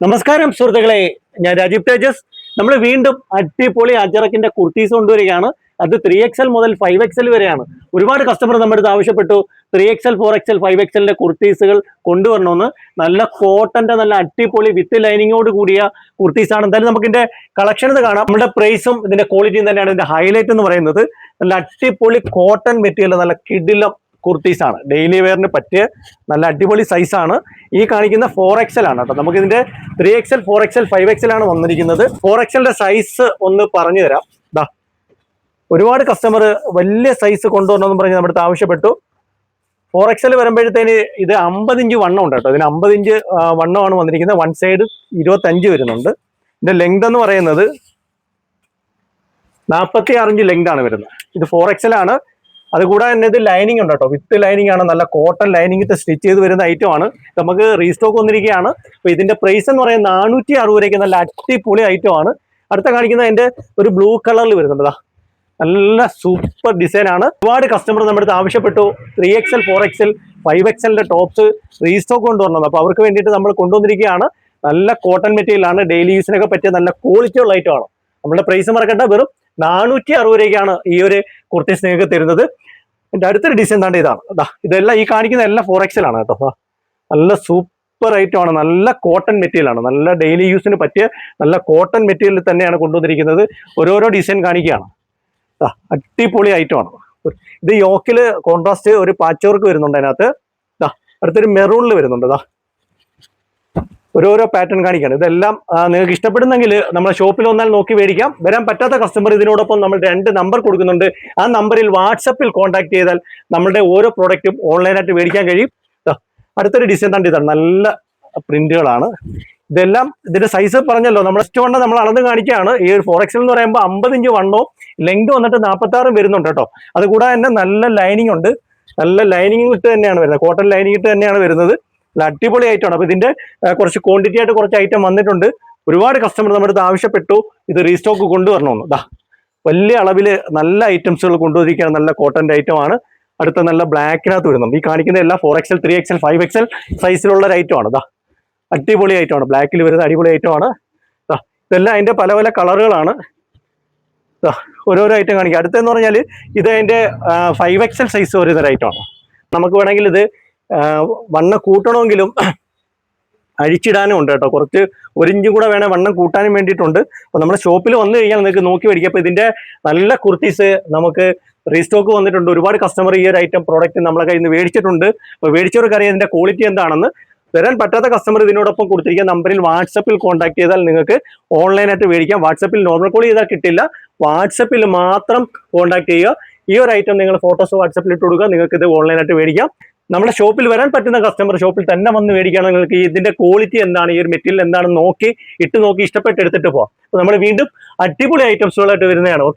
നമസ്കാരം സുഹൃത്തുക്കളെ. ഞാൻ രാജീവ് തേജസ്. നമ്മൾ വീണ്ടും അടിപൊളി അജറക്കിന്റെ കുർത്തീസ് കൊണ്ടുവരികയാണ്. അത് ത്രീ എക്സൽ മുതൽ ഫൈവ് എക്സൽ വരെയാണ്. ഒരുപാട് കസ്റ്റമർ നമ്മുടെ അടുത്ത് ആവശ്യപ്പെട്ടു. Three XL four XL five എക്സലിന്റെ കുർത്തീസുകൾ കൊണ്ടുവരണമെന്ന്. നല്ല കോട്ടന്റെ നല്ല അടിപൊളി വിത്ത് ലൈനിങ്ങോട് കൂടിയ കുർത്തീസ് ആണ് എന്തായാലും നമുക്ക് ഇതിന്റെ കളക്ഷൻ കാണാം. നമ്മുടെ പ്രൈസും ഇതിന്റെ ക്വാളിറ്റിയും തന്നെയാണ് ഇതിന്റെ ഹൈലൈറ്റ് എന്ന് പറയുന്നത്. നല്ല അടിപൊളി കോട്ടൺ മെറ്റീരിയൽ നല്ല കിടിലം കുർത്തീസ് ആണ്. ഡെയിലി വെയറിന് പറ്റിയ നല്ല അടിപൊളി സൈസാണ് ഈ കാണിക്കുന്ന ഫോർ എക്സൽ ആണ് കേട്ടോ. നമുക്ക് ഇതിന്റെ three XL four XL five XL ആണ് വന്നിരിക്കുന്നത്. ഫോർ എക്സലിന്റെ സൈസ് ഒന്ന് പറഞ്ഞു തരാം. ദാ ഒരുപാട് കസ്റ്റമർ വലിയ സൈസ് കൊണ്ടുവരണമെന്ന് പറഞ്ഞ് നമ്മുടെ അടുത്ത് ആവശ്യപ്പെട്ടു. ഫോർ എക്സൽ വരുമ്പോഴത്തേന് ഇത് അമ്പത് ഇഞ്ച് വണ്ണം ഉണ്ട് കേട്ടോ. ഇതിന് അമ്പത് ഇഞ്ച് വണ്ണമാണ് വന്നിരിക്കുന്നത്. വൺ സൈഡ് ഇരുപത്തഞ്ച് വരുന്നുണ്ട്. ഇതിന്റെ ലെങ്ത് എന്ന് പറയുന്നത് നാൽപ്പത്തി ആറ് ഇഞ്ച് ലെങ്ത് ആണ് വരുന്നത്. ഇത് ഫോർ എക്സൽ ആണ്. അതുകൂടാതെ തന്നെ ഇത് ലൈനിങ് ഉണ്ട് കേട്ടോ. വിത്ത് ലൈനിങ് ആണ് നല്ല കോട്ടൺ ലൈനിങ് സ്റ്റിച്ച് ചെയ്ത് വരുന്ന ഐറ്റം ആണ്. നമുക്ക് റീസ്റ്റോക്ക് വന്നിരിക്കുകയാണ്. അപ്പൊ ഇതിന്റെ പ്രൈസ് എന്ന് പറയുന്നത് നാനൂറ്റി അറുപത് രൂപയ്ക്ക് നല്ല അടിപൊളി ഐറ്റം ആണ്. അടുത്ത കാണിക്കുന്ന അതിന്റെ ഒരു ബ്ലൂ കളറിൽ വരുന്നുണ്ട്. നല്ല സൂപ്പർ ഡിസൈൻ ആണ്. ഒരുപാട് കസ്റ്റമർ നമ്മുടെ അടുത്ത് ആവശ്യപ്പെട്ടു. Three XL four XL five എക്സലിന്റെ tops restock കൊണ്ടുവരണം. അപ്പൊ അവർക്ക് വേണ്ടിയിട്ട് നമ്മൾ കൊണ്ടുവന്നിരിക്കുകയാണ്. നല്ല കോട്ടൺ മെറ്റീരിയൽ ആണ്. ഡെയിലി യൂസിനൊക്കെ പറ്റിയ നല്ല ക്വാളിറ്റി ഉള്ള ഐറ്റം ആണ്. നമ്മുടെ പ്രൈസ് മറക്കണ്ട. വെറും നാനൂറ്റി അറുപത് രൂപയ്ക്കാണ് ഈ ഒരു കുർത്തീസ് നിങ്ങൾക്ക് തരുന്നത്. എന്റെ അടുത്തൊരു ഡിസൈൻ താണ്ട് ഇതാണ്. ഇതെല്ലാം ഈ കാണിക്കുന്ന എല്ലാം ഫോർ എക്സൽ ആണ് കേട്ടോ നല്ല സൂപ്പർ ഐറ്റം ആണ്. നല്ല കോട്ടൺ മെറ്റീരിയൽ ആണ്. നല്ല ഡെയിലി യൂസിന് പറ്റിയ നല്ല കോട്ടൺ മെറ്റീരിയൽ തന്നെയാണ് കൊണ്ടുവന്നിരിക്കുന്നത്. ഓരോരോ ഡിസൈൻ കാണിക്കുകയാണ്. അടിപൊളി ഐറ്റം ആണ്. ഇത് യോക്കിൽ കോൺട്രാസ്റ്റ് ഒരു പാച്ച് വർക്ക് വരുന്നുണ്ട് അതിനകത്ത്. അടുത്തൊരു മെറൂണിൽ വരുന്നുണ്ട്. ദാ ഓരോരോ പാറ്റേൺ കാണിക്കുകയാണ് ഇതെല്ലാം നിങ്ങൾക്ക് ഇഷ്ടപ്പെടുന്നെങ്കിൽ നമ്മുടെ ഷോപ്പിൽ വന്നാൽ നോക്കി മേടിക്കാം. വരാൻ പറ്റാത്ത കസ്റ്റമർ ഇതിനോടൊപ്പം നമ്മൾ രണ്ട് നമ്പർ കൊടുക്കുന്നുണ്ട്. ആ നമ്പറിൽ വാട്സപ്പിൽ കോൺടാക്ട് ചെയ്താൽ നമ്മുടെ ഓരോ പ്രോഡക്റ്റും ഓൺലൈനായിട്ട് മേടിക്കാൻ കഴിയും. അടുത്തൊരു ഡിസൈൻ തന്നെ ഇതാണ്. നല്ല പ്രിന്റുകളാണ് ഇതെല്ലാം ഇതിന്റെ സൈസ് പറഞ്ഞല്ലോ. നമ്മൾ വണ്ണം നമ്മൾ അളന്ന് കാണിക്കുകയാണ്. ഈ ഫോർ എക്സൽ എന്ന് പറയുമ്പോൾ അമ്പത് ഇഞ്ച് വണ്ണോ ലെങ്ത് വന്നിട്ട് നാൽപ്പത്തി ആറും വരുന്നുണ്ട് കേട്ടോ. അതുകൂടാതെ തന്നെ നല്ല ലൈനിങ് ഉണ്ട്. നല്ല ലൈനിങ് ഇട്ട് തന്നെയാണ് വരുന്നത്. കോട്ടൺ ലൈനിങ് ഇട്ട് തന്നെയാണ് വരുന്നത്. അടിപൊളി ഐറ്റമാണ് അപ്പൊ ഇതിന്റെ കുറച്ച് ക്വാണ്ടിറ്റി ആയിട്ട് കുറച്ച് ഐറ്റം വന്നിട്ടുണ്ട്. ഒരുപാട് കസ്റ്റമർ നമ്മുടെ അടുത്ത് ആവശ്യപ്പെട്ടു. ഇത് റീസ്റ്റോക്ക് കൊണ്ടുവരണമെന്ന്. ദാ വലിയ അളവിൽ നല്ല ഐറ്റംസുകൾ കൊണ്ടുവരിക്കുകയാണ് നല്ല കോട്ടന്റെ ഐറ്റം ആണ്. അടുത്ത നല്ല ബ്ലാക്കിനകത്ത് വരുന്നുണ്ട്. ഈ കാണിക്കുന്ന എല്ലാ four XL three XL five XL സൈസിലുള്ള ഒരു ഐറ്റം ആണ്. ദാ അടിപൊളി ഐറ്റമാണ് ബ്ലാക്കിൽ വരുന്ന അടിപൊളി ഐറ്റം ആണ്. ദാ ഇതെല്ലാം അതിന്റെ പല പല കളറുകളാണ് ഓരോരോ ഐറ്റം കാണിക്കുക അടുത്തെന്ന് പറഞ്ഞാൽ ഇത് അതിന്റെ ഫൈവ് എക്സൽ സൈസ് വരുന്ന ഒരു ഐറ്റം ആണ്. നമുക്ക് വേണമെങ്കിൽ ഇത് വണ്ണം കൂട്ടണമെങ്കിലും അഴിച്ചിടാനും ഉണ്ട് കേട്ടോ. കുറച്ച് ഒരിഞ്ചും കൂടെ വേണേൽ വണ്ണം കൂട്ടാനും വേണ്ടിയിട്ടുണ്ട്. അപ്പോൾ നമ്മുടെ ഷോപ്പിൽ വന്നു കഴിഞ്ഞാൽ നിങ്ങൾക്ക് നോക്കി മേടിക്കാം. അപ്പോൾ ഇതിന്റെ നല്ല കുർത്തീസ് നമുക്ക് റീസ്റ്റോക്ക് വന്നിട്ടുണ്ട്. ഒരുപാട് കസ്റ്റമർ ഈ ഒരു ഐറ്റം പ്രോഡക്റ്റ് നമ്മളെ കയ്യിൽ നിന്ന് മേടിച്ചിട്ടുണ്ട്. അപ്പോൾ മേടിച്ചവർക്ക് അറിയാം ഇതിന്റെ ക്വാളിറ്റി എന്താണെന്ന്. വരാൻ പറ്റാത്ത കസ്റ്റമർ ഇതിനോടൊപ്പം കൊടുത്തിരിക്കുക നമ്പറിൽ വാട്സപ്പിൽ കോൺടാക്ട് ചെയ്താൽ നിങ്ങൾക്ക് ഓൺലൈനായിട്ട് മേടിക്കാം. വാട്സപ്പിൽ നോർമൽ കോൾ ചെയ്താൽ കിട്ടില്ല. വാട്സപ്പിൽ മാത്രം കോൺടാക്ട് ചെയ്യുക. ഈ ഒരു ഐറ്റം നിങ്ങൾ ഫോട്ടോസ് വാട്സപ്പിൽ ഇട്ട് കൊടുക്കുക. നിങ്ങൾക്ക് ഇത് ഓൺലൈനായിട്ട് മേടിക്കാം. നമ്മുടെ ഷോപ്പിൽ വരാൻ പറ്റുന്ന കസ്റ്റമർ ഷോപ്പിൽ തന്നെ വന്ന് മേടിക്കുകയാണെങ്കിൽ നിങ്ങൾക്ക് ഇതിന്റെ ക്വാളിറ്റി എന്താണ് ഈ ഒരു മെറ്റീരിയൽ എന്താണെന്ന് നോക്കി ഇട്ട് നോക്കി ഇഷ്ടപ്പെട്ട് എടുത്തിട്ട് പോവാം. അപ്പോൾ നമ്മൾ വീണ്ടും അടിപൊളി ഐറ്റംസുകളായിട്ട് വരുന്നതാണ് ഓക്കെ